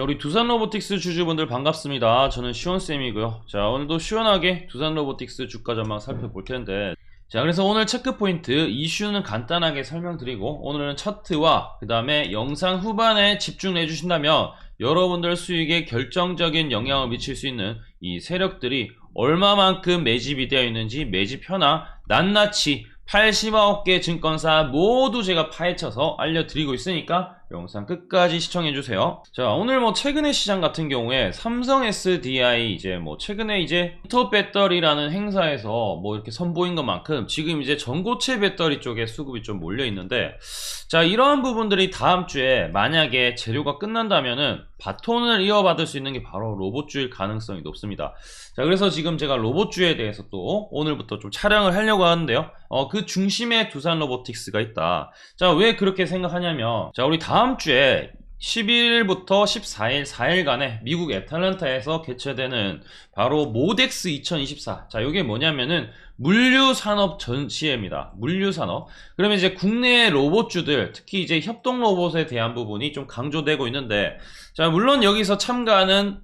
자, 우리 두산 로보틱스 주주분들 반갑습니다. 저는 시원쌤이고요. 자, 오늘도 시원하게 두산 로보틱스 주가 전망 살펴볼 텐데. 자, 그래서 오늘 체크 포인트 이슈는 간단하게 설명드리고, 오늘은 차트와 그 다음에 영상 후반에 집중해 주신다면 여러분들 수익에 결정적인 영향을 미칠 수 있는 이 세력들이 얼마만큼 매집이 되어 있는지 매집 현황 낱낱이 89개 증권사 모두 제가 파헤쳐서 알려드리고 있으니까 영상 끝까지 시청해주세요. 자, 오늘 뭐 최근의 시장 같은 경우에 삼성 SDI 이제 뭐 최근에 이제 히터 배터리라는 행사에서 뭐 이렇게 선보인 것만큼 지금 이제 전고체 배터리 쪽에 수급이 좀 몰려 있는데 자, 이러한 부분들이 다음 주에 만약에 재료가 끝난다면은 바톤을 이어받을 수 있는 게 바로 로봇주일 가능성이 높습니다. 자, 그래서 지금 제가 로봇주에 대해서 또 오늘부터 좀 촬영을 하려고 하는데요. 어, 그 중심에 두산 로보틱스가 있다. 자, 왜 그렇게 생각하냐면, 자, 우리 다음 주에 11일부터 14일 4일간에 미국 애틀란타에서 개최되는 바로 모덱스 2024. 자, 이게 뭐냐면은 물류산업 전시회입니다. 물류산업. 그러면 이제 국내 로봇주들, 특히 이제 협동 로봇에 대한 부분이 좀 강조되고 있는데, 자, 물론 여기서 참가하는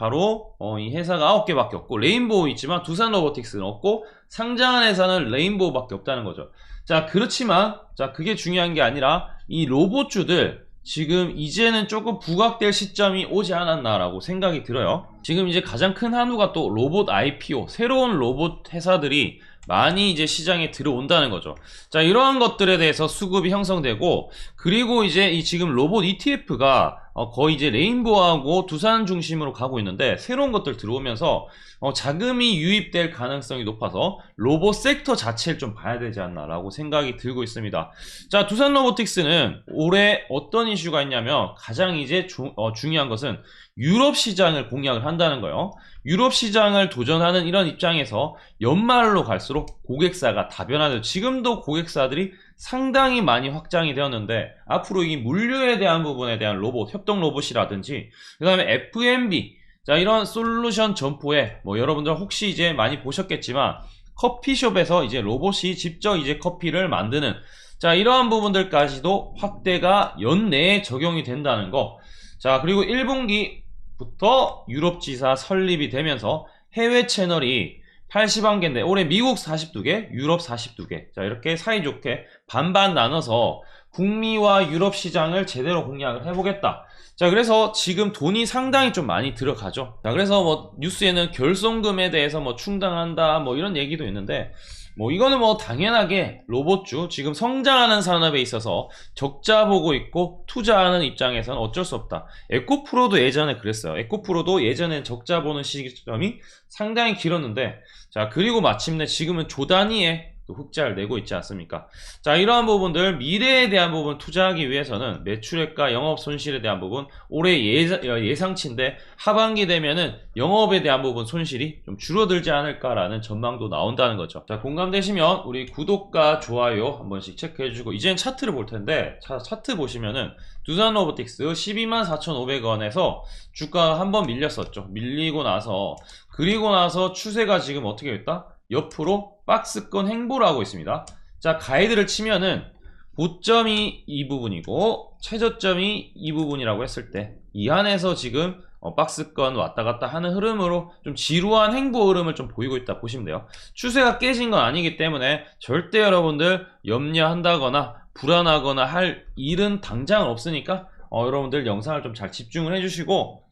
바로 어, 이 회사가 9개밖에 없고 레인보우 있지만 두산 로보틱스는 없고 상장한 회사는 레인보우밖에 없다는 거죠. 자 그렇지만 자 그게 중요한 게 아니라 이 로봇주들 지금 이제는 조금 부각될 시점이 오지 않았나라고 생각이 들어요. 지금 이제 가장 큰 한우가 또 로봇 IPO 새로운 로봇 회사들이 많이 이제 시장에 들어온다는 거죠. 자, 이러한 것들에 대해서 수급이 형성되고, 그리고 이제 이 지금 로봇 ETF가 어, 거의 이제 레인보우하고 두산 중심으로 가고 있는데, 새로운 것들 들어오면서 어, 자금이 유입될 가능성이 높아서 로봇 섹터 자체를 좀 봐야 되지 않나라고 생각이 들고 있습니다. 자, 두산 로보틱스는 올해 어떤 이슈가 있냐면, 가장 이제 주- 어, 중요한 것은 유럽 시장을 공략을 한다는 거예요. 유럽 시장을 도전하는 이런 입장에서 연말로 갈수록 고객사가 다변화돼요. 지금도 고객사들이 상당히 많이 확장이 되었는데 앞으로 이 물류에 대한 부분에 대한 로봇, 협동 로봇이라든지 그 다음에 F&B 자 이런 솔루션 점포에 뭐 여러분들 혹시 이제 많이 보셨겠지만 커피숍에서 이제 로봇이 직접 이제 커피를 만드는 자 이러한 부분들까지도 확대가 연내에 적용이 된다는 거. 자 그리고 1분기 부터 유럽 지사 설립이 되면서 해외 채널이 80만 개인데 올해 미국 42개, 유럽 42개. 자 이렇게 사이좋게 반반 나눠서 북미와 유럽 시장을 제대로 공략을 해보겠다. 자 그래서 지금 돈이 상당히 좀 많이 들어가죠. 자 그래서 뭐 뉴스에는 결손금에 대해서 뭐 충당한다 뭐 이런 얘기도 있는데 뭐 이거는 뭐 당연하게 로봇주 지금 성장하는 산업에 있어서 적자 보고 있고 투자하는 입장에서는 어쩔 수 없다. 에코프로도 예전에 그랬어요. 에코프로도 예전엔 적자 보는 시점이 상당히 길었는데 자 그리고 마침내 지금은 조단위에 또 흑자를 내고 있지 않습니까? 자 이러한 부분들 미래에 대한 부분 투자하기 위해서는 매출액과 영업 손실에 대한 부분 올해 예상, 예상치인데 하반기 되면은 영업에 대한 부분 손실이 좀 줄어들지 않을까라는 전망도 나온다는 거죠. 자 공감되시면 우리 구독과 좋아요 한 번씩 체크해주고 이제는 차트를 볼 텐데 차, 차트 보시면은 두산 로보틱스 124,500원에서 주가 한 번 밀렸었죠. 밀리고 나서 그리고 나서 추세가 지금 어떻게 됐다? 옆으로 박스권 행보를 하고 있습니다. 자, 가이드를 치면은 고점이 이 부분이고 최저점이 이 부분이라고 했을 때 이 안에서 지금 어, 박스권 왔다 갔다 하는 흐름으로 좀 지루한 행보 흐름을 좀 보이고 있다 보시면 돼요. 추세가 깨진 건 아니기 때문에 절대 여러분들 염려한다거나 불안하거나 할 일은 당장은 없으니까 어, 여러분들 영상을 좀 잘 집중을 해주시고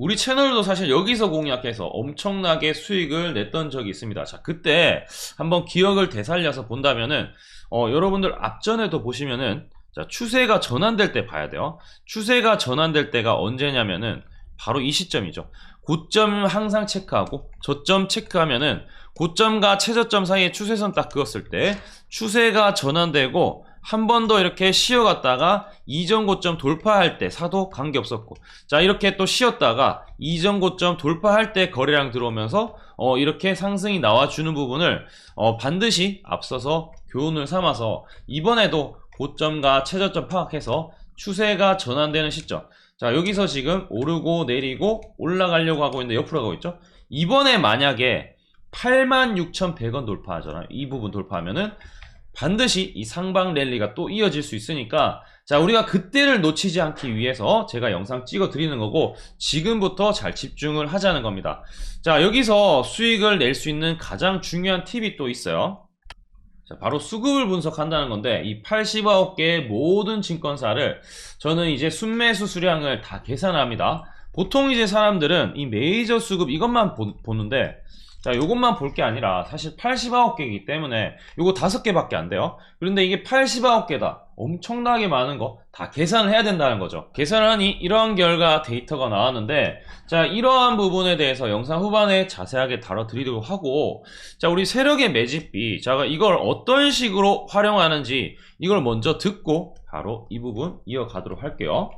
우리 채널도 사실 여기서 공략해서 엄청나게 수익을 냈던 적이 있습니다. 자, 그때 한번 기억을 되살려서 본다면은, 어, 여러분들 앞전에도 보시면은, 자, 추세가 전환될 때 봐야 돼요. 추세가 전환될 때가 언제냐면은, 바로 이 시점이죠. 고점 항상 체크하고, 저점 체크하면은, 고점과 최저점 사이에 추세선 딱 그었을 때, 추세가 전환되고, 한 번 더 이렇게 쉬어갔다가 이전 고점 돌파할 때 사도 관계 없었고 자 이렇게 또 쉬었다가 이전 고점 돌파할 때 거래량 들어오면서 어 이렇게 상승이 나와주는 부분을 어 반드시 앞서서 교훈을 삼아서 이번에도 고점과 최저점 파악해서 추세가 전환되는 시점. 자 여기서 지금 오르고 내리고 올라가려고 하고 있는데 옆으로 가고 있죠? 이번에 만약에 86,100원 돌파하잖아요. 이 부분 돌파하면은 반드시 이 상방 랠리가 또 이어질 수 있으니까 자 우리가 그때를 놓치지 않기 위해서 제가 영상 찍어 드리는 거고 지금부터 잘 집중을 하자는 겁니다 자 여기서 수익을 낼 수 있는 가장 중요한 팁이 또 있어요 자, 바로 수급을 분석한다는 건데 이 89개의 모든 증권사를 저는 이제 순매수 수량을 다 계산합니다. 보통 이제 사람들은 이 메이저 수급 이것만 보, 보는데 자, 요것만 볼 게 아니라 사실 89개이기 때문에 요거 5개밖에 안 돼요. 그런데 이게 89개다. 엄청나게 많은 거 다 계산을 해야 된다는 거죠. 계산을 하니 이러한 결과 데이터가 나왔는데 자, 이러한 부분에 대해서 영상 후반에 자세하게 다뤄드리도록 하고 자, 우리 세력의 매집비 자, 이걸 어떤 식으로 활용하는지 이걸 먼저 듣고 바로 이 부분 이어가도록 할게요.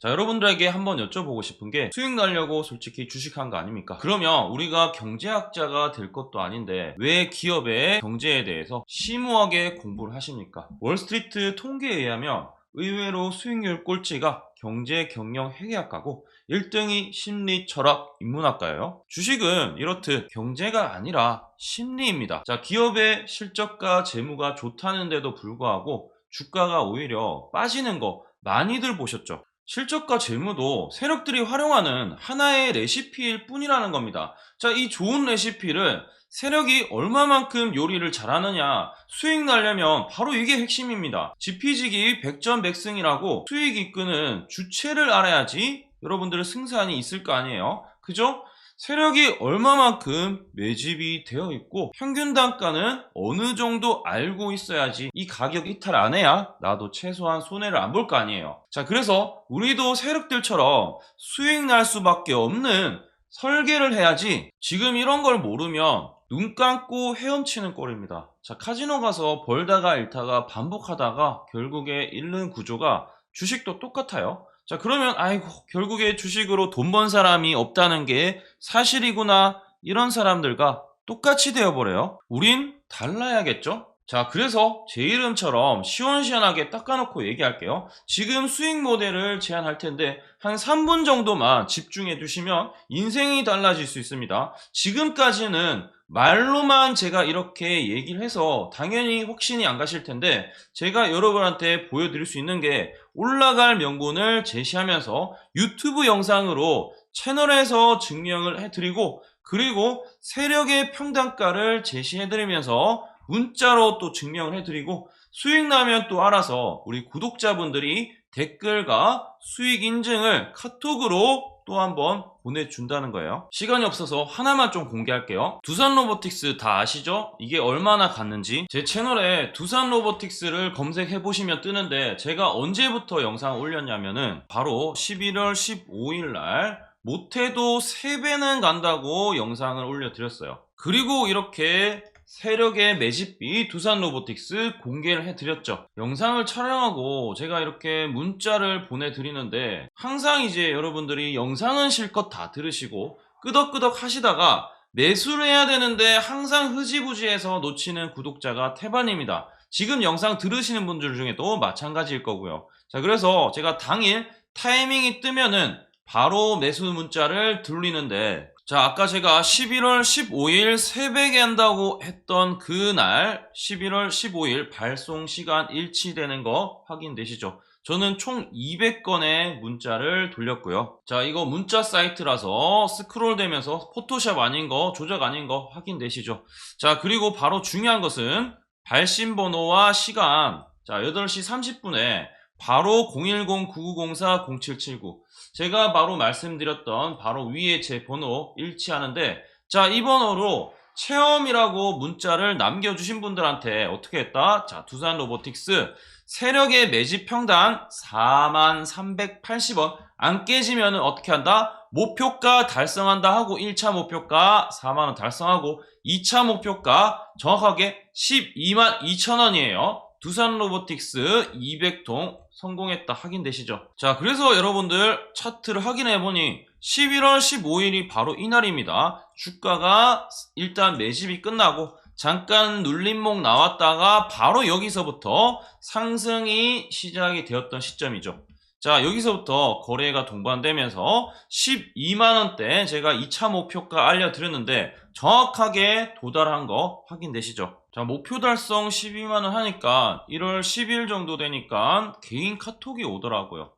자, 여러분들에게 한번 여쭤보고 싶은 게 수익 날려고 솔직히 주식한 거 아닙니까? 그러면 우리가 경제학자가 될 것도 아닌데 왜 기업의 경제에 대해서 심오하게 공부를 하십니까? 월스트리트 통계에 의하면 의외로 수익률 꼴찌가 경제 경영 회계학과고 1등이 심리 철학 인문학과예요. 주식은 이렇듯 경제가 아니라 심리입니다. 자, 기업의 실적과 재무가 좋다는데도 불구하고 주가가 오히려 빠지는 거 많이들 보셨죠? 실적과 재무도 세력들이 활용하는 하나의 레시피일 뿐이라는 겁니다. 자, 이 좋은 레시피를 세력이 얼마만큼 요리를 잘하느냐 수익 날려면 바로 이게 핵심입니다. 지피지기 백전백승이라고 수익 이끄는 주체를 알아야지 여러분들의 승산이 있을 거 아니에요. 그죠? 세력이 얼마만큼 매집이 되어 있고 평균 단가는 어느 정도 알고 있어야지 이 가격 이탈 안 해야 나도 최소한 손해를 안 볼 거 아니에요. 자, 그래서 우리도 세력들처럼 수익 날 수밖에 없는 설계를 해야지 지금 이런 걸 모르면 눈 감고 헤엄치는 꼴입니다. 자, 카지노 가서 벌다가 잃다가 반복하다가 결국에 잃는 구조가 주식도 똑같아요. 자, 그러면, 아이고, 결국에 주식으로 돈 번 사람이 없다는 게 사실이구나. 이런 사람들과 똑같이 되어버려요. 우린 달라야겠죠? 자, 그래서 제 이름처럼 시원시원하게 닦아놓고 얘기할게요. 지금 수익 모델을 제안할 텐데, 한 3분 정도만 집중해 두시면 인생이 달라질 수 있습니다. 지금까지는 말로만 제가 이렇게 얘기를 해서 당연히 확신이 안 가실 텐데, 제가 여러분한테 보여드릴 수 있는 게 올라갈 명분을 제시하면서 유튜브 영상으로 채널에서 증명을 해드리고 그리고 세력의 평단가를 제시해드리면서 문자로 또 증명을 해드리고 수익 나면 또 알아서 우리 구독자분들이 댓글과 수익 인증을 카톡으로 또 한번 보내준다는 거예요. 시간이 없어서 하나만 좀 공개할게요. 두산 로보틱스 다 아시죠? 이게 얼마나 갔는지 제 채널에 두산 로보틱스를 검색해 보시면 뜨는데 제가 언제부터 영상 올렸냐면은 바로 11월 15일 날 못해도 3배는 간다고 영상을 올려드렸어요. 그리고 이렇게 세력의 매집비 두산 로보틱스 공개를 해드렸죠. 영상을 촬영하고 제가 이렇게 문자를 보내드리는데 항상 이제 여러분들이 영상은 실컷 다 들으시고 끄덕끄덕 하시다가 매수를 해야 되는데 항상 흐지부지해서 놓치는 구독자가 태반입니다. 지금 영상 들으시는 분들 중에도 마찬가지일 거고요. 자, 그래서 제가 당일 타이밍이 뜨면은 바로 매수 문자를 돌리는데 자, 아까 제가 11월 15일 새벽에 한다고 했던 그날 11월 15일 발송 시간 일치되는 거 확인되시죠? 저는 총 200건의 문자를 돌렸고요. 자, 이거 문자 사이트라서 스크롤 되면서 포토샵 아닌 거, 조작 아닌 거 확인되시죠? 자, 그리고 바로 중요한 것은 발신 번호와 시간. 자, 8시 30분에 바로 010-9904-0779 제가 바로 말씀드렸던 바로 위에 제 번호 일치하는데 자 이 번호로 체험이라고 문자를 남겨주신 분들한테 어떻게 했다? 자 두산 로보틱스 세력의 매집 평단 4380원 안 깨지면 어떻게 한다? 목표가 달성한다 하고 1차 목표가 4만원 달성하고 2차 목표가 정확하게 12만 2천원이에요 두산 로보틱스 200통 성공했다 확인되시죠? 자, 그래서 여러분들 차트를 확인해 보니 11월 15일이 바로 이날입니다. 주가가 일단 매집이 끝나고 잠깐 눌림목 나왔다가 바로 여기서부터 상승이 시작이 되었던 시점이죠. 자, 여기서부터 거래가 동반되면서 12만원대 제가 2차 목표가 알려드렸는데 정확하게 도달한 거 확인되시죠? 자, 목표 달성 12만원 하니까 1월 10일 정도 되니까 개인 카톡이 오더라고요.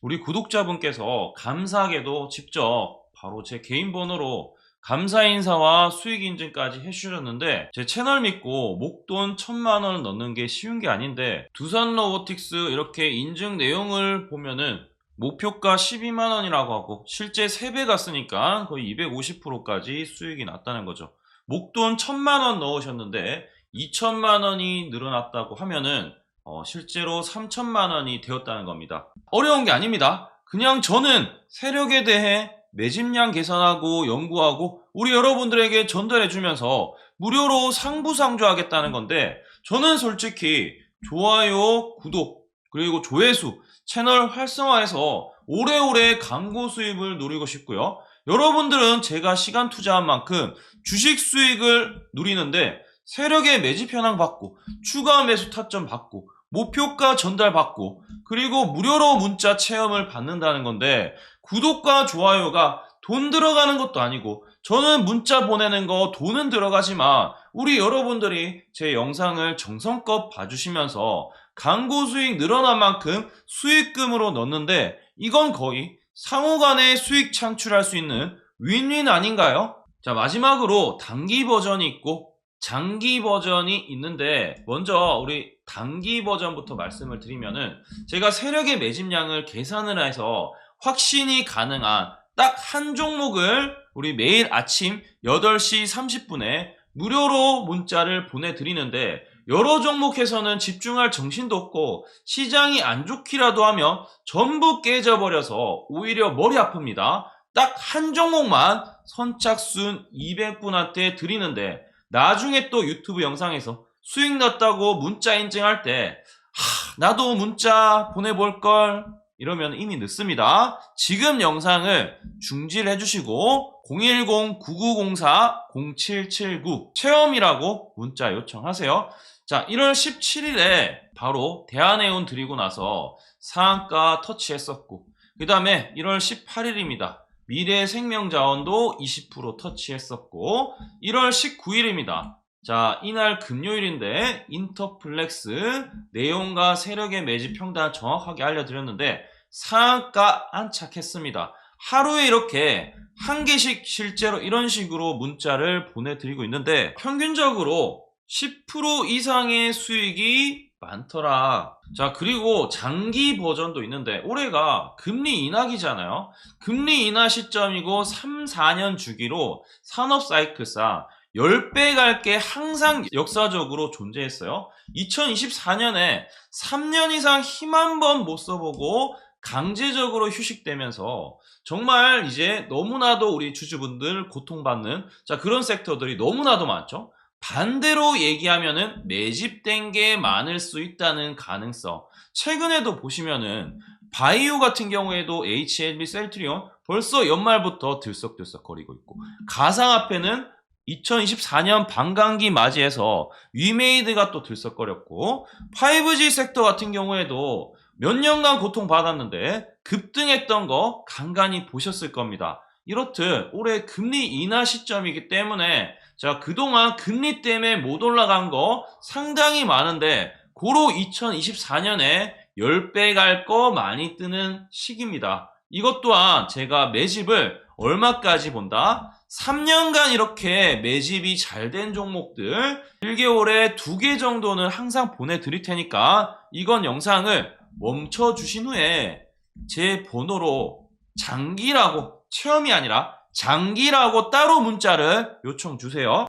우리 구독자분께서 감사하게도 직접 바로 제 개인 번호로 감사 인사와 수익 인증까지 해주셨는데 제 채널 믿고 목돈 천만 원을 넣는 게 쉬운 게 아닌데 두산 로보틱스 이렇게 인증 내용을 보면은 목표가 12만 원이라고 하고 실제 3배 갔으니까 거의 250%까지 수익이 났다는 거죠. 목돈 1000만 원 넣으셨는데 2천만 원이 늘어났다고 하면은 어, 실제로 3천만 원이 되었다는 겁니다. 어려운 게 아닙니다. 그냥 저는 세력에 대해 매집량 계산하고 연구하고 우리 여러분들에게 전달해 주면서 무료로 상부상조하겠다는 건데 저는 솔직히 좋아요, 구독, 그리고 조회수, 채널 활성화해서 오래오래 광고 수입을 노리고 싶고요. 여러분들은 제가 시간 투자한 만큼 주식 수익을 누리는데 세력의 매집 현황 받고 추가 매수 타점 받고 목표가 전달 받고 그리고 무료로 문자 체험을 받는다는 건데 구독과 좋아요가 돈 들어가는 것도 아니고 저는 문자 보내는 거 돈은 들어가지만 우리 여러분들이 제 영상을 정성껏 봐주시면서 광고 수익 늘어난 만큼 수익금으로 넣는데 이건 거의 상호간에 수익 창출할 수 있는 윈윈 아닌가요? 자 마지막으로 단기 버전이 있고 장기 버전이 있는데 먼저 우리 단기 버전부터 말씀을 드리면은 제가 세력의 매집량을 계산을 해서 확신이 가능한 딱 한 종목을 우리 매일 아침 8시 30분에 무료로 문자를 보내드리는데 여러 종목에서는 집중할 정신도 없고 시장이 안 좋기라도 하면 전부 깨져버려서 오히려 머리 아픕니다. 딱 한 종목만 선착순 200분한테 드리는데 나중에 또 유튜브 영상에서 수익 났다고 문자 인증할 때 하, 나도 문자 보내볼 걸 이러면 이미 늦습니다. 지금 영상을 중지를 해주시고 010-9904-0779 체험이라고 문자 요청하세요. 자, 1월 17일에 바로 대한해운 드리고 나서 상한가 터치했었고 그 다음에 1월 18일입니다. 미래생명자원도 20% 터치했었고 1월 19일입니다. 자 이날 금요일인데 인터플렉스 내용과 세력의 매집 평단 정확하게 알려드렸는데 상한가 안착했습니다. 하루에 이렇게 한 개씩 실제로 이런 식으로 문자를 보내드리고 있는데 평균적으로 10% 이상의 수익이 많더라. 자, 그리고 장기 버전도 있는데, 올해가 금리 인하기잖아요. 금리 인하 시점이고 3, 4년 주기로 산업 사이클상 10배 갈 게 항상 역사적으로 존재했어요. 2024년에 3년 이상 힘 한 번 못 써보고 강제적으로 휴식되면서 정말 이제 너무나도 우리 주주분들 고통받는 자 그런 섹터들이 너무나도 많죠. 반대로 얘기하면은 매집된 게 많을 수 있다는 가능성. 최근에도 보시면은 바이오 같은 경우에도 HLB 셀트리온 벌써 연말부터 들썩들썩 거리고 있고 가상화폐는 2024년 반감기 맞이해서 위메이드가 또 들썩거렸고 5G 섹터 같은 경우에도 몇 년간 고통받았는데 급등했던 거 간간히 보셨을 겁니다. 이렇듯 올해 금리 인하 시점이기 때문에 자 그동안 금리 때문에 못 올라간 거 상당히 많은데 고로 2024년에 10배 갈 거 많이 뜨는 시기입니다. 이것 또한 제가 매집을 얼마까지 본다? 3년간 이렇게 매집이 잘 된 종목들 1개월에 2개 정도는 항상 보내드릴 테니까 이건 영상을 멈춰 주신 후에 제 번호로 장기라고 체험이 아니라 장기라고 따로 문자를 요청 주세요.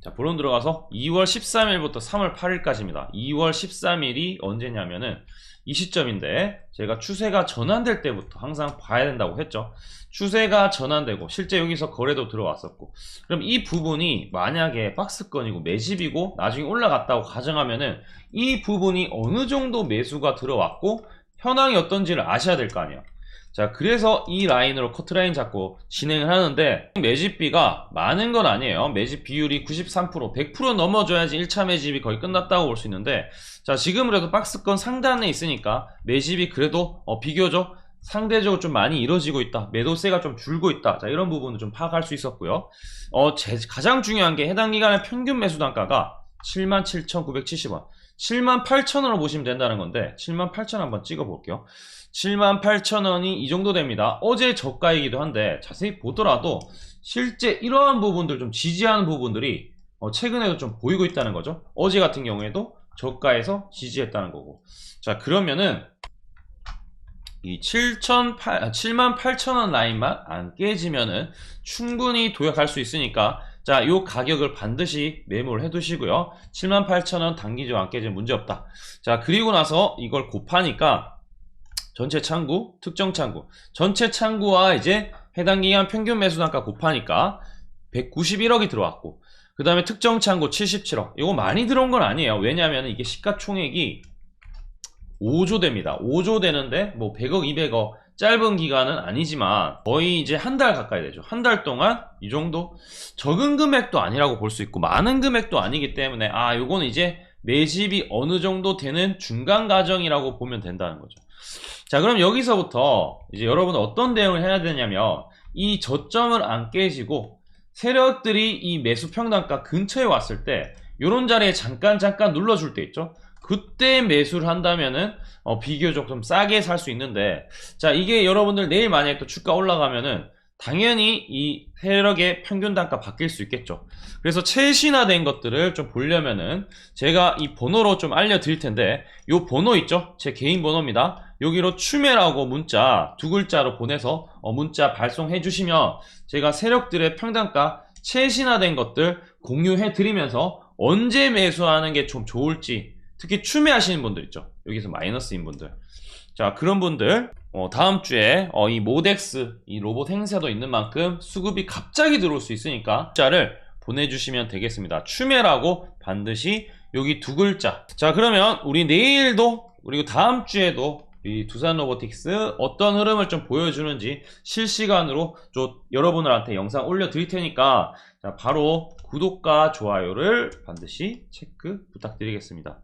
자, 본론 들어가서 2월 13일부터 3월 8일까지입니다. 2월 13일이 언제냐면은 이 시점인데 제가 추세가 전환될 때부터 항상 봐야 된다고 했죠. 추세가 전환되고 실제 여기서 거래도 들어왔었고 그럼 이 부분이 만약에 박스권이고 매집이고 나중에 올라갔다고 가정하면은 이 부분이 어느 정도 매수가 들어왔고 현황이 어떤지를 아셔야 될 거 아니에요. 자, 그래서 이 라인으로 커트라인 잡고 진행을 하는데 매집비가 많은 건 아니에요. 매집 비율이 93%, 100% 넘어줘야지 1차 매집이 거의 끝났다고 볼 수 있는데 자, 지금 그래도 박스권 상단에 있으니까 매집이 그래도 어, 비교적 상대적으로 좀 많이 이뤄지고 있다. 매도세가 좀 줄고 있다. 자, 이런 부분을 좀 파악할 수 있었고요. 어, 제, 가장 중요한 게 해당 기간의 평균 매수 단가가 77,970원. 78,000원으로 보시면 된다는 건데 78,000원 한번 찍어 볼게요. 78,000원이 이 정도 됩니다. 어제 저가이기도 한데 자세히 보더라도 실제 이러한 부분들 좀 지지하는 부분들이 어, 최근에도 좀 보이고 있다는 거죠. 어제 같은 경우에도 저가에서 지지했다는 거고. 자, 그러면은 이 7,800, 아, 78,000원 라인만 안 깨지면은 충분히 도약할 수 있으니까 자, 요 가격을 반드시 메모를 해 두시고요. 78,000원 단기적으로 안 깨지면 문제 없다. 자, 그리고 나서 이걸 곱하니까 전체 창구, 특정 창구, 전체 창구와 이제 해당 기간 평균 매수 단가 곱하니까 191억이 들어왔고 그 다음에 특정 창고 77억. 이거 많이 들어온 건 아니에요. 왜냐하면 이게 시가총액이 5조 됩니다. 5조 되는데 뭐 100억, 200억 짧은 기간은 아니지만 거의 이제 한 달 가까이 되죠. 한 달 동안 이 정도 적은 금액도 아니라고 볼 수 있고 많은 금액도 아니기 때문에 아 요거는 이제 매집이 어느 정도 되는 중간 과정이라고 보면 된다는 거죠. 자 그럼 여기서부터 이제 여러분은 어떤 대응을 해야 되냐면 이 저점을 안 깨지고 세력들이 이 매수 평단가 근처에 왔을 때 요런 자리에 잠깐 잠깐 눌러줄 때 있죠. 그때 매수를 한다면은 어, 비교적 좀 싸게 살 수 있는데 자 이게 여러분들 내일 만약에 또 주가 올라가면은 당연히 이 세력의 평균 단가 바뀔 수 있겠죠. 그래서 최신화된 것들을 좀 보려면은 제가 이 번호로 좀 알려드릴 텐데 요 번호 있죠? 제 개인 번호입니다. 여기로 추매라고 문자 두 글자로 보내서 어, 문자 발송해 주시면 제가 세력들의 평단가 최신화된 것들 공유해 드리면서 언제 매수하는 게 좀 좋을지 특히 추매하시는 분들 있죠. 여기서 마이너스인 분들. 자, 그런 분들, 어, 다음 주에, 어, 이 모덱스, 이 로봇 행사도 있는 만큼 수급이 갑자기 들어올 수 있으니까, 문자를 보내주시면 되겠습니다. 추매라고 반드시 여기 두 글자. 자, 그러면 우리 내일도, 그리고 다음 주에도 이 두산 로보틱스 어떤 흐름을 좀 보여주는지 실시간으로 좀 여러분들한테 영상 올려드릴 테니까, 자, 바로 구독과 좋아요를 반드시 체크 부탁드리겠습니다.